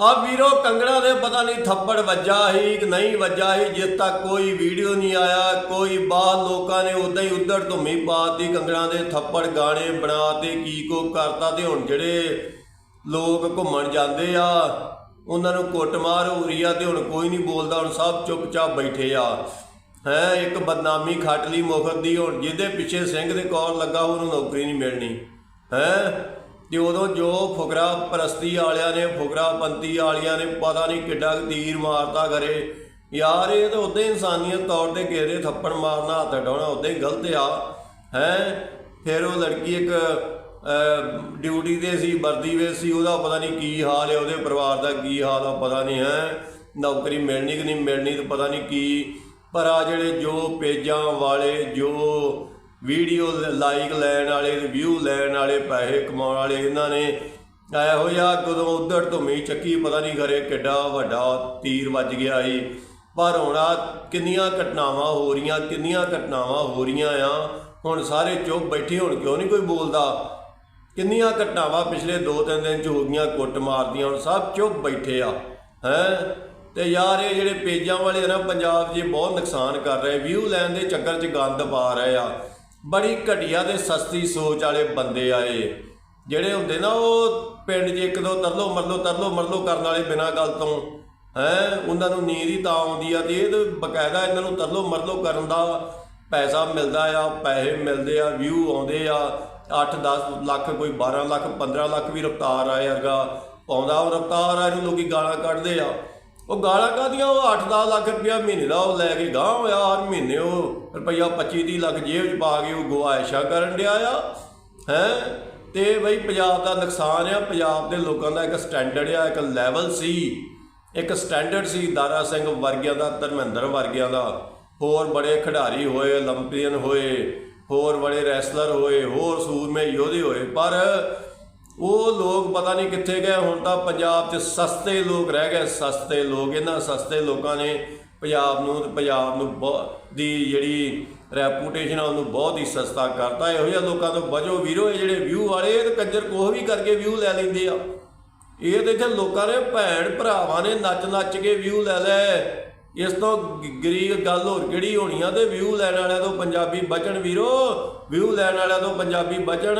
ਆ ਵੀਰੋ ਕੰਗਣਾ ਦੇ ਪਤਾ ਨਹੀਂ ਥੱਪੜ ਵੱਜਾ ਹੀ ਕਿ ਨਹੀਂ ਵੱਜਾ ਹੀ ਜਿਸ ਤੱਕ ਕੋਈ ਵੀਡੀਓ ਨਹੀਂ ਆਇਆ, ਕੋਈ ਬਾਹਰ ਲੋਕਾਂ ਨੇ ਉਦਾਂ ਹੀ ਉਧੜ ਧੁੰਮੀ ਪਾਤੀ, ਕੰਗਣਾ ਦੇ ਥੱਪੜ ਗਾਣੇ ਬਣਾ ਤੇ ਕੀ ਕੋ ਕਰਤਾ ਤੇ ਹੁਣ ਜਿਹੜੇ ਲੋਕ ਘੁੰਮਣ ਜਾਂਦੇ ਆ, ਉਹਨਾਂ ਨੂੰ ਕੁੱਟਮਾਰ ਹੋ ਰਹੀ ਆ ਤੇ ਹੁਣ ਕੋਈ ਨਹੀਂ ਬੋਲਦਾ, ਹੁਣ ਸਭ ਚੁੱਪਚਾਪ ਬੈਠੇ ਆ। ਹੈ, ਇੱਕ ਬਦਨਾਮੀ ਖੱਟ ਲਈ ਮੁਖਤ ਦੀ, ਹੁਣ ਜਿਹਦੇ ਪਿੱਛੇ ਸਿੰਘ ਦੇ ਕੌਰ ਲੱਗਾ, ਉਹਨੂੰ ਨੌਕਰੀ ਨਹੀਂ ਮਿਲਣੀ। ਹੈ? ਤੇ ਉਦੋਂ ਜੋ ਫੁਕਰਾ ਪ੍ਰਸਤੀ ਵਾਲਿਆਂ ਨੇ, ਫੁਕਰਾ ਪੰਤੀ ਵਾਲਿਆਂ ਨੇ, ਪਤਾ ਨਹੀਂ ਕਿੱਡਾ ਤੀਰ ਮਾਰਤਾ ਕਰੇ ਯਾਰ, ਇਹ ਤਾਂ ਉਦਾਂ ਇਨਸਾਨੀਅਤ ਤੌਰ ਤੇ ਕਿਸੇ ਦੇ ਥੱਪੜ ਮਾਰਨਾ, ਹੱਥ ਡਾਉਣਾ ਉਦਾਂ ਹੀ ਗਲਤ ਆ। ਹੈ? ਫਿਰ ਉਹ ਲੜਕੀ ਇੱਕ ਡਿਊਟੀ ਤੇ ਸੀ, ਵਰਦੀ ਵੇ ਸੀ, ਉਹਦਾ ਪਤਾ ਨਹੀਂ ਕੀ ਹਾਲ ਹੈ ਉਹਦੇ ਪਰਿਵਾਰ ਦਾ ਕੀ ਹਾਲ ਆ, ਪਤਾ ਨਹੀਂ, ਹੈ? ਨੌਕਰੀ ਮਿਲਣੀ ਕਿ ਨਹੀਂ ਮਿਲਣੀ ਤਾਂ ਪਤਾ ਨਹੀਂ ਕੀ। ਪਰ ਆ ਜਿਹੜੇ ਜੋ ਪੇਜਾਂ ਵਾਲੇ, ਜੋ ਵੀਡੀਓ ਲਾਈਕ ਲੈਣ ਵਾਲੇ, ਰਿਵਿਊ ਲੈਣ ਵਾਲੇ, ਪੈਸੇ ਕਮਾਉਣ ਵਾਲੇ ਇਹਨਾਂ ਨੇ ਇਹੋ ਜਿਹਾ ਕਦੋਂ ਉਧੜ ਧੁੰਮੀ ਚੱਕੀ ਪਤਾ ਨਹੀਂ ਘਰੇ ਕਿੱਡਾ ਵੱਡਾ ਤੀਰ ਵੱਜ ਗਿਆ ਏ ਪਰ ਹੁਣ ਆਹ ਕਿੰਨੀਆਂ ਘਟਨਾਵਾਂ ਹੋ ਰਹੀਆਂ, ਕਿੰਨੀਆਂ ਘਟਨਾਵਾਂ ਹੋ ਰਹੀਆਂ ਆ। ਹੁਣ ਸਾਰੇ ਚੁੱਪ ਬੈਠੇ ਹੁਣ, ਕਿਉਂ ਨਹੀਂ ਕੋਈ ਬੋਲਦਾ? ਕਿੰਨੀਆਂ ਘਟਨਾਵਾਂ ਪਿਛਲੇ 2-3 ਦਿਨ ਚ ਹੋ ਗਈਆਂ, ਕੁੱਟ ਮਾਰਦੀਆਂ ਹੁਣ ਸਭ ਚੁੱਪ ਬੈਠੇ ਆ, ਹੈ? ਤੇ ਯਾਰ, ਇਹ ਜਿਹੜੇ ਪੇਜਾਂ ਵਾਲੇ ਆ ਨਾ, ਪੰਜਾਬ 'ਚ ਬਹੁਤ ਨੁਕਸਾਨ ਕਰ ਰਹੇ ਵਿਊ ਲੈਣ ਦੇ ਚੱਕਰ 'ਚ ਗੰਦ ਪਾ ਰਹੇ ਆ। ਬੜੀ ਘਟੀਆ ਤੇ ਸਸਤੀ ਸੋਚ ਵਾਲੇ ਬੰਦੇ ਆਏ। ਜਿਹੜੇ ਹੁੰਦੇ ਨਾ, ਉਹ ਪਿੰਡ 'ਚ ਇੱਕ ਦੋ ਤਰਲੋ ਮਰਲੋ ਤਰਲੋ ਮਰਲੋ ਕਰਨ ਵਾਲੇ ਬਿਨਾਂ ਗੱਲ ਤੋਂ, ਹੈ, ਉਹਨਾਂ ਨੂੰ ਨੀਂਦ ਹੀ ਤਾਂ ਆਉਂਦੀ ਆ ਤੇ ਇਹ ਤਾਂ ਬਕਾਇਦਾ ਇਹਨਾਂ ਨੂੰ ਤਰਲੋ ਮਰਲੋ ਕਰਨ ਦਾ ਪੈਸਾ ਮਿਲਦਾ ਆ, ਪੈਸੇ ਮਿਲਦੇ ਆ ਵਿਊ ਆਉਂਦੇ ਆ। 8-10 ਲੱਖ ਕੋਈ 12 ਲੱਖ 15 ਲੱਖ ਵੀ ਰਫਤਾਰ ਆਏ ਵਰਗਾ, ਆਉਂਦਾ ਉਹ ਰਫਤਾਰ ਆ, ਇਹਨੂੰ ਲੋਕੀ ਗਾਲਾਂ ਕੱਢਦੇ ਆ। ਉਹ ਗਾਲਾਂ ਕਾਦੀਆਂ ਉਹ 8-10 ਲੱਖ ਰੁਪਇਆ ਮਹੀਨੇ ਦਾ ਉਹ ਲੈ ਕੇ ਗਾਂ ਹੋਇਆ ਹਰ ਮਹੀਨੇ ਉਹ। ਰੁਪਇਆ 25-30 ਲੱਖ ਜੇਬ 'ਚ ਪਾ ਕੇ ਉਹ ਗਵਾਇਸ਼ਾ ਕਰਨ ਡਿਆ ਆ। ਹੈ? ਤੇ ਬਈ ਪੰਜਾਬ ਦਾ ਨੁਕਸਾਨ ਆ। ਪੰਜਾਬ ਦੇ ਲੋਕਾਂ ਦਾ ਇੱਕ ਸਟੈਂਡਰਡ ਆ, ਇੱਕ ਲੈਵਲ ਸੀ। ਇੱਕ ਸਟੈਂਡਰਡ ਸੀ ਦਾਰਾ ਸਿੰਘ ਵਰਗਿਆਂ ਦਾ, ਧਰਮਿੰਦਰ ਵਰਗਿਆਂ ਦਾ। ਹੋਰ ਬੜੇ ਖਿਡਾਰੀ ਹੋਏ 올림픽ੀਅਨ ਹੋਏ, ਹੋਰ ਬੜੇ ਰੈਸਲਰ ਹੋਏ, ਹੋਰ ਸੂਰਮੇ ਯੋਧੇ ਹੋਏ। ਪਰ ਉਹ ਲੋਕ ਪਤਾ ਨਹੀਂ ਕਿੱਥੇ ਗਏ, ਹੁਣ ਤਾਂ ਪੰਜਾਬ 'ਚ ਸਸਤੇ ਲੋਕ ਰਹਿ ਗਏ, ਸਸਤੇ ਲੋਕ, ਇਹਨਾਂ ਸਸਤੇ ਲੋਕਾਂ ਨੇ ਪੰਜਾਬ ਨੂੰ ਤੇ ਪੰਜਾਬ ਨੂੰ ਬਹੁਤ ਦੀ ਜਿਹੜੀ ਰੈਪੂਟੇਸ਼ਨ ਆ, ਉਹਨੂੰ ਬਹੁਤ ਹੀ ਸਸਤਾ ਕਰਤਾ। ਇਹੋ ਜਿਹੇ ਲੋਕਾਂ ਤੋਂ ਬਚੋ ਵੀਰੋ, ਇਹ ਜਿਹੜੇ ਵਿਊ ਵਾਲੇ, ਇਹ ਤਾਂ ਕੰਜਰ ਕੋਹ ਵੀ ਕਰਕੇ ਵਿਊ ਲੈ ਲੈਂਦੇ ਆ। ਇਹ ਤੇ ਇੱਥੇ ਲੋਕਾਂ ਨੇ ਭੈਣ ਭਰਾਵਾਂ ਨੇ ਨੱਚ ਨੱਚ ਕੇ ਵਿਊ ਲੈ ਲੈ ਇਸ ਤੋਂ ਗਰੀਬ ਗੱਲ ਹੋਰ ਕਿਹੜੀ ਹੋਣੀ ਆ? ਤੇ ਵਿਊ ਲੈਣ ਵਾਲਿਆਂ ਤੋਂ ਪੰਜਾਬੀ ਬਚਣ ਵੀਰੋ ਵਿਊ ਲੈਣ ਵਾਲਿਆਂ ਤੋਂ ਪੰਜਾਬੀ ਬਚਣ।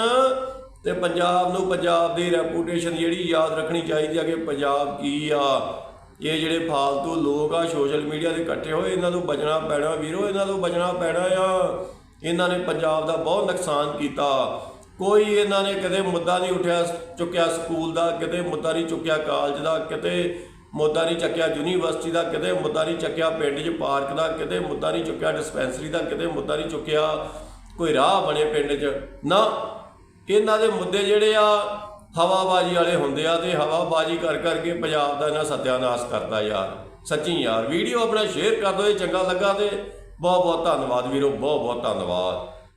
ਤੇ ਪੰਜਾਬ ਨੂੰ ਪੰਜਾਬ ਦੀ ਰੈਪੂਟੇਸ਼ਨ ਜਿਹੜੀ ਯਾਦ ਰੱਖਣੀ ਚਾਹੀਦੀ ਆ ਕਿ ਪੰਜਾਬ ਕੀ ਆ? ਇਹ ਜਿਹੜੇ ਫਾਲਤੂ ਲੋਕ ਆ ਸੋਸ਼ਲ ਮੀਡੀਆ ਤੇ ਇਕੱਠੇ ਹੋਏ, ਇਹਨਾਂ ਤੋਂ ਬਚਣਾ ਪੈਣਾ, ਵੀਰੋ, ਇਹਨਾਂ ਤੋਂ ਬਚਣਾ ਪੈਣਾ ਆ। ਇਹਨਾਂ ਨੇ ਪੰਜਾਬ ਦਾ ਬਹੁਤ ਨੁਕਸਾਨ ਕੀਤਾ। ਕੋਈ ਇਹਨਾਂ ਨੇ ਕਦੇ ਮੁੱਦਾ ਨਹੀਂ ਉਠਿਆ, ਚੁੱਕਿਆ ਸਕੂਲ ਦਾ ਕਿਤੇ ਮੁੱਦਾ ਨਹੀਂ ਚੁੱਕਿਆ ਕਾਲਜ ਦਾ ਕਿਤੇ ਮੁੱਦਾ ਨਹੀਂ ਚੱਕਿਆ ਯੂਨੀਵਰਸਿਟੀ ਦਾ ਕਿਤੇ ਮੁੱਦਾ ਨਹੀਂ ਚੱਕਿਆ ਪਿੰਡ 'ਚ ਪਾਰਕ ਦਾ ਕਿਤੇ ਮੁੱਦਾ ਨਹੀਂ ਚੁੱਕਿਆ ਡਿਸਪੈਂਸਰੀ ਦਾ ਕਿਤੇ ਮੁੱਦਾ ਨਹੀਂ ਚੁੱਕਿਆ ਕੋਈ ਰਾਹ ਬਣੇ ਪਿੰਡ 'ਚ। ਨਾ ਇਹਨਾਂ ਦੇ ਮੁੱਦੇ ਜਿਹੜੇ ਆ, ਹਵਾਬਾਜੀ ਵਾਲੇ ਹੁੰਦੇ ਆ ਤੇ ਹਵਾਬਾਜੀ ਕਰ ਕਰਕੇ ਪੰਜਾਬ ਦਾ ਇਹਨਾਂ ਸਤਿਆਨਾਸ਼ ਕਰਦਾ ਯਾਰ। ਸੱਚੀ ਯਾਰ, ਵੀਡੀਓ ਆਪਣਾ ਸ਼ੇਅਰ ਕਰ ਦਿਓ, ਇਹ ਚੰਗਾ ਲੱਗਾ ਤੇ ਬਹੁਤ ਬਹੁਤ ਧੰਨਵਾਦ ਵੀਰੋ ਬਹੁਤ ਬਹੁਤ ਧੰਨਵਾਦ।